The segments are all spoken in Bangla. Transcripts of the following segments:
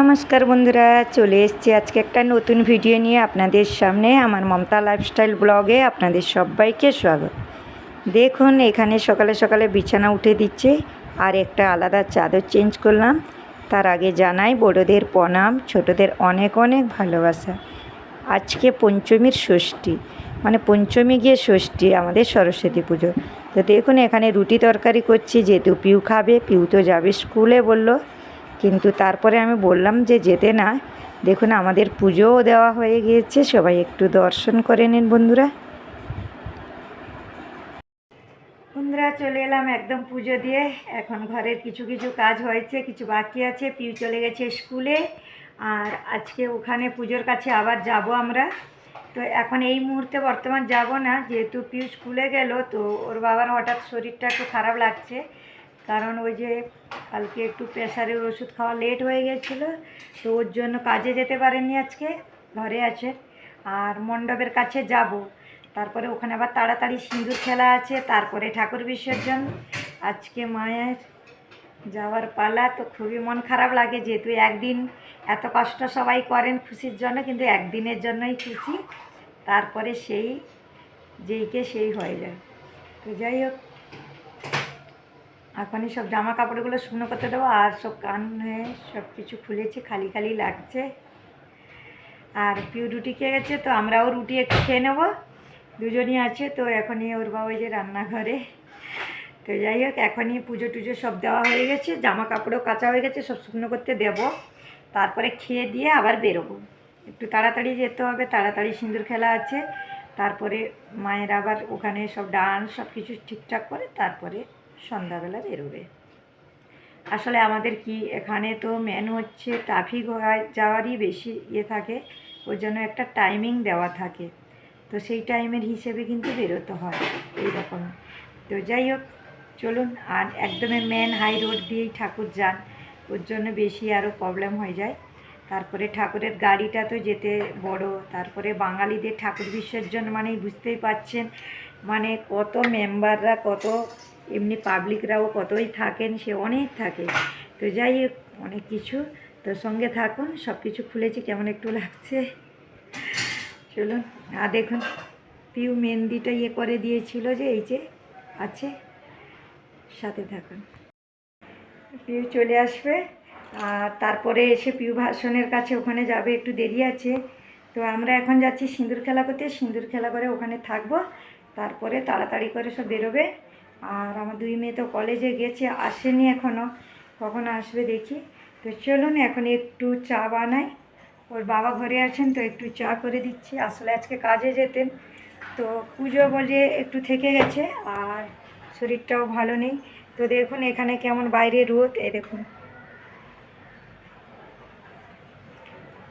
নমস্কার বন্ধুরা, চলে এসেছি আজকে একটা নতুন ভিডিও নিয়ে আপনাদের সামনে। আমার মমতা লাইফস্টাইল ব্লগে আপনাদের সবাইকে স্বাগত। দেখুন, এখানে সকালে সকালে বিছানা উঠে দিচ্ছে, আর একটা আলাদা চাদর চেঞ্জ করলাম। তার আগে জানাই, বড়োদের প্রণাম, ছোটদের অনেক অনেক ভালোবাসা। আজকে পঞ্চমীর ষষ্ঠী মানে পঞ্চমী গিয়ে ষষ্ঠী, আমাদের সরস্বতী পুজো। তো দেখুন, এখানে রুটি তরকারি করছি, যেহেতু পিউ খাবে, পিউ তো যাবে স্কুলে বলল। কিন্তু তারপরে আমি বললাম যে যেতে না। দেখুন, আমাদের পুজোও দেওয়া হয়ে গিয়েছে। সবাই একটু দর্শন করে নিন বন্ধুরা। বন্ধুরা, চলে এলাম একদম পুজো দিয়ে। এখন ঘরের কিছু কিছু কাজ হয়েছে, কিছু বাকি আছে। পিউ চলে গেছে স্কুলে। আর আজকে ওখানে পুজোর কাছে আবার যাব আমরা। তো এখন এই মুহূর্তে বর্তমান যাব না। যেহেতু পিউ স্কুলে গেল, তো ওর বাবার হঠাৎ শরীরটা একটু খারাপ লাগছে। কারণ ওই যে কালকে একটু প্রেশারের ওষুধ খাওয়া লেট হয়ে গেছিল, তো ওর জন্য কাজে যেতে পারেনি আজকে, ঘরে আছে। আর মণ্ডপের কাছে যাব। তারপরে ওখানে আবার তাড়াতাড়ি সিঁদুর খেলা আছে, তারপরে ঠাকুর বিসর্জন আজকে মায়ের যাওয়ার পালা, তো খুবই মন খারাপ লাগে যেহেতু একদিন এত কষ্ট সবাই করেন খুশির জন্য, কিন্তু একদিনের জন্যই খুশি। তারপরে সেই যেইকে সেই হয়ে যায়। তো যাই হোক এখনই সব জামা কাপড়গুলো শুকনো করতে দেবো আর সব কান হয়ে সব কিছু খুলেছি, খালি খালি লাগছে। আর পিউ রুটি খেয়ে গেছে, তো আমরাও রুটি একটু খেয়ে নেব। দুজনই আছে, তো এখনই ওর বাবা ওই যে রান্নাঘরে। তো যাই হোক, এখনই পুজো টুজো সব দেওয়া হয়ে গেছে জামা কাপড়ও কাঁচা হয়ে গেছে, সব শুকনো করতে দেব। তারপরে খেয়ে দিয়ে আবার বেরোবো। একটু তাড়াতাড়ি যেতে হবে, তাড়াতাড়ি সিঁদুর খেলা আছে। তারপরে মায়ের আবার ওখানে সব ডান্স সব কিছু ঠিকঠাক করে তারপরে সন্ধ্যাবেলা বেরোবে। আসলে আমাদের কি, এখানে তো মেন হচ্ছে ট্রাফিক যাওয়ারই বেশি ইয়ে থাকে ওর জন্য একটা টাইমিং দেওয়া থাকে। তো সেই টাইমের হিসেবে কিন্তু বেরোতে হয় এই রকম তো যাই হোক, চলুন, আর একদমই মেন হাই রোড দিয়েই ঠাকুর যান, ওর জন্য বেশি আরও প্রবলেম হয়ে যায়। তারপরে ঠাকুরের গাড়িটা তো যেতে বড়, তারপরে বাঙালিদের ঠাকুর বিসর্জন মানেই বুঝতেই পাচ্ছেন মানে কত মেম্বাররা কত এমনি পাবলিকরাও কতই থাকেন, সে অনেক থাকে। তো যাই অনেক কিছু। তো সঙ্গে থাকুন সব কিছু খুলেছি, কেমন একটু লাগছে। চলুন আর দেখুন, পিউ মেহেন্দিটা ইয়ে করে দিয়েছিল যে, এই যে, আছে। সাথে থাকুন। পিউ চলে আসবে। আর তারপরে এসে পিউ ভাষণের কাছে ওখানে যাবে, একটু দেরি আছে। তো আমরা এখন যাচ্ছি সিঁদুর খেলা করতে। সিঁদুর খেলা করে ওখানে থাকব। তারপরে তাড়াতাড়ি করে সব বেরোবে। আর আমার দুই মেয়ে তো কলেজে গেছে, আসেনি এখনও কখন আসবে দেখি। তো চলুন, এখন একটু চা বানাই। ওর বাবা ঘরে আছেন, তো একটু চা করে দিচ্ছি। আসলে আজকে কাজে যেতেন। তো পুজো বলে একটু থেকে গেছে, আর শরীরটাও ভালো নেই। তো দেখুন, এখানে কেমন বাইরে রোদ এ দেখুন।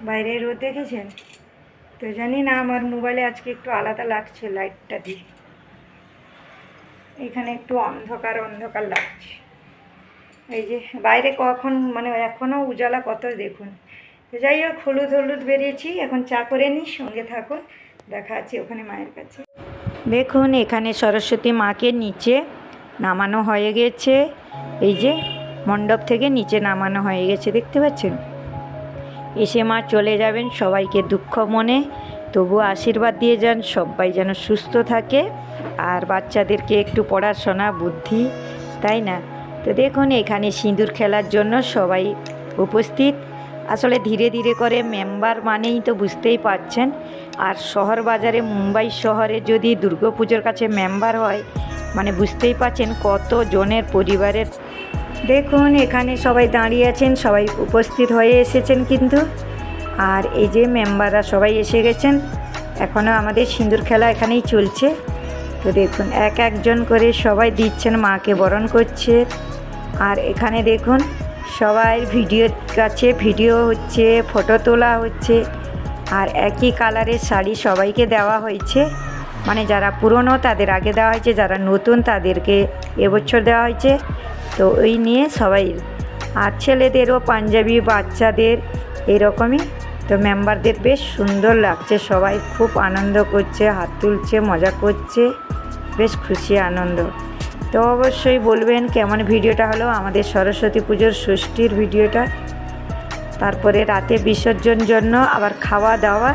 বাইরে রোদ দেখেছেন? তো জানি না, আমার মোবাইলে আজকে একটু আলাদা লাগছে লাইটটা দিয়ে। এখানে একটু অন্ধকার অন্ধকার লাগছে। এই যে বাইরে কখন মানে এখনও উজালা কত দেখুন। তো যাই হোক, হলুদ হলুদ বেরিয়েছি, এখন চা করে নিই, সঙ্গে থাকুন, দেখা আছে ওখানে মায়ের কাছে। দেখুন, এখানে সরস্বতী মাকে নিচে নামানো হয়ে গেছে। এই যে মণ্ডপ থেকে নিচে নামানো হয়ে গেছে, দেখতে পাচ্ছেন? এসে মা চলে যাবেন সবাইকে দুঃখ মনে। তবু আশীর্বাদ দিয়ে যান, সবাই যেন সুস্থ থাকে। আর বাচ্চাদেরকে একটু পড়াশোনা, বুদ্ধি, তাই না? তো দেখুন, এখানে সিঁদুর খেলার জন্য সবাই উপস্থিত। আসলে ধীরে ধীরে করে মেম্বার মানেই তো বুঝতেই পারছেন আর শহর বাজারে, মুম্বাই শহরে যদি দুর্গাপুজোর কাছে মেম্বার হয় মানে বুঝতেই পাচ্ছেন কত জনের পরিবারের। দেখুন, এখানে সবাই দাঁড়িয়ে আছেন, সবাই উপস্থিত হয়ে এসেছেন কিন্তু। আর এই যে মেম্বাররা সবাই এসে গেছেন, এখনও আমাদের সিঁদুর খেলা এখানেই চলছে। তো দেখুন, এক একজন করে সবাই দিচ্ছেন, মাকে বরণ করছে। আর এখানে দেখুন সবাই ভিডিওর কাছে ভিডিও হচ্ছে, ফটো তোলা হচ্ছে, আর একই কালারের শাড়ি সবাইকে দেওয়া হয়েছে। মানে যারা পুরনো, তাদের আগে দেওয়া হয়েছে, যারা নতুন, তাদেরকে এবছর দেওয়া হয়েছে। তো ওই নিয়ে সবাই, আর ছেলেদেরও, পাঞ্জাবি বাচ্চাদের, এরকমই তো মেম্বারদের বেশ সুন্দর লাগছে, সবাই খুব আনন্দ করছে, হাত তুলছে, মজা করছে, বেশ খুশি, আনন্দ। তো অবশ্যই বলবেন কেমন ভিডিওটা হলো, আমাদের সরস্বতী পুজোর ষষ্ঠীর ভিডিওটা। তারপরে রাতে বিসর্জন জন্য আবার খাওয়া দাওয়া,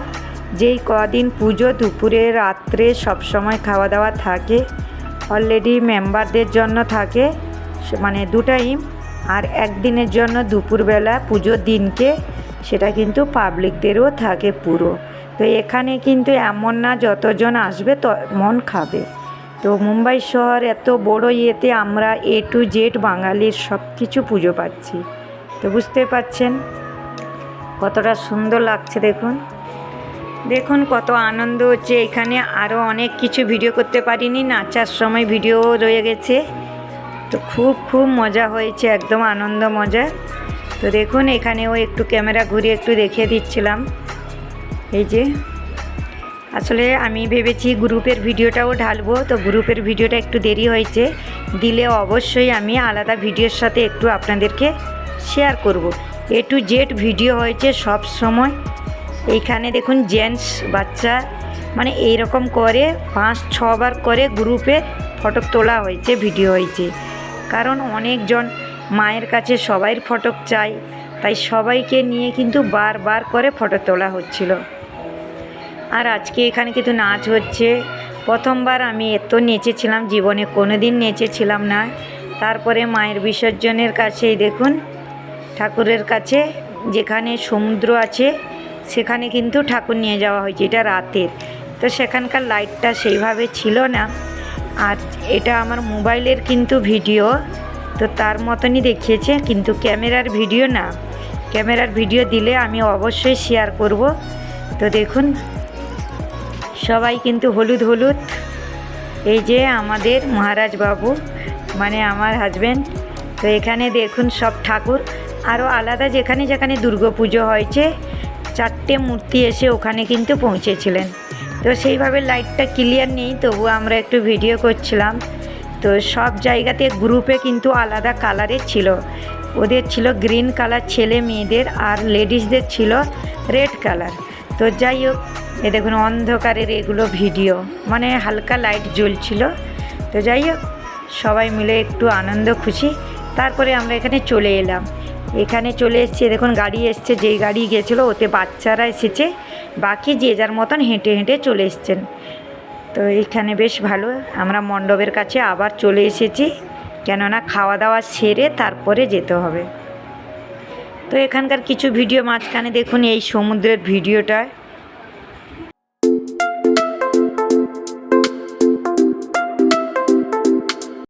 যেই কদিন পুজো দুপুরে, রাত্রে সব সময় খাওয়া দাওয়া থাকে অলরেডি মেম্বারদের জন্য থাকে মানে দু টাইম আর একদিনের জন্য দুপুরবেলা পুজোর দিনকে সেটা কিন্তু পাবলিকদেরও থাকে পুরো। তো এখানে কিন্তু এমন না যতজন আসবে মন খাবে। তো মুম্বাই শহর এত বড় ইয়েতে আমরা এ টু জেড বাঙালির সব কিছু পুজো পাচ্ছি। তো বুঝতে পাচ্ছেন? কতটা সুন্দর লাগছে দেখুন। দেখুন কত আনন্দ হচ্ছে। এখানে আরও অনেক কিছু ভিডিও করতে পারিনি, নাচার সময় ভিডিও রয়ে গেছে। তো খুব খুব মজা হয়েছে, একদম আনন্দ মজা। তো দেখুন, এখানেও একটু ক্যামেরা ঘুরিয়ে একটু দেখিয়ে দিচ্ছিলাম। এই যে, আসলে আমি ভেবেছি গ্রুপের ভিডিওটাও ঢালবো, তো গ্রুপের ভিডিওটা একটু দেরি হয়েছে। দিলে অবশ্যই আমি আলাদা ভিডিওর সাথে একটু আপনাদেরকে শেয়ার করব। এ টু জেড ভিডিও হয়েছে সব সময়। এইখানে দেখুন, জেন্টস বাচ্চা মানে এই রকম করে পাঁচ, ছবার করে গ্রুপে ফটো তোলা হয়েছে, ভিডিও হয়েছে। কারণ অনেকজন মায়ের কাছে সবাই ফটো চাই, তাই সবাইকে নিয়ে কিন্তু বারবার করে ফটো তোলা হচ্ছিল। আর আজকে এখানে কিন্তু নাচ হচ্ছে। প্রথমবার আমি এত নেচেছিলাম, জীবনে কোনো দিন নেচেছিলাম না। তারপরে মায়ের বিসর্জনের কাছেই দেখুন, ঠাকুরের কাছে যেখানে সমুদ্র আছে, সেখানে কিন্তু ঠাকুর নিয়ে যাওয়া হয়েছে, এটা রাতের। তো সেখানকার লাইটটা সেইভাবে ছিল না। আর এটা আমার মোবাইলের কিন্তু ভিডিও তো তার মতনই দেখিয়েছে, কিন্তু ক্যামেরার ভিডিও না। ক্যামেরার ভিডিও দিলে আমি অবশ্যই শেয়ার করব। তো দেখুন, সবাই কিন্তু হলুদ হলুদ। এই যে আমাদের মহারাজ বাবু মানে আমার হাজব্যান্ড তো এখানে দেখুন সব ঠাকুর। আরও আলাদা যেখানে যেখানে দুর্গাপুজো হয়েছে, চারটে মূর্তি এসে ওখানে কিন্তু পৌঁছেছিলেন। তো সেইভাবে লাইটটা ক্লিয়ার নেই তবু আমরা একটু ভিডিও করছিলাম। তো সব জায়গাতে গ্রুপে কিন্তু আলাদা কালারের ছিল। ওদের ছিল গ্রিন কালার ছেলে মেয়েদের আর লেডিসদের ছিল রেড কালার। তো যাই হোক, এ দেখুন অন্ধকারের এগুলো ভিডিও। মানে হালকা লাইট জ্বলছিল। তো যাই হোক, সবাই মিলে একটু আনন্দ খুশি। তারপরে আমরা এখানে চলে এলাম। এখানে চলে এসছে দেখুন গাড়ি এসছে, যেই গাড়ি গেছিল ওতে বাচ্চারা এসেছে। বাকি যে যার মতন হেঁটে হেঁটে চলে এসছেন। তো এইখানে বেশ ভালো। আমরা মণ্ডপের কাছে আবার চলে এসেছি। কেননা খাওয়া দাওয়া সেরে তারপরে যেতে হবে। তো এখানকার কিছু ভিডিও মাঝখানে দেখুন, এই সমুদ্রের ভিডিওটা।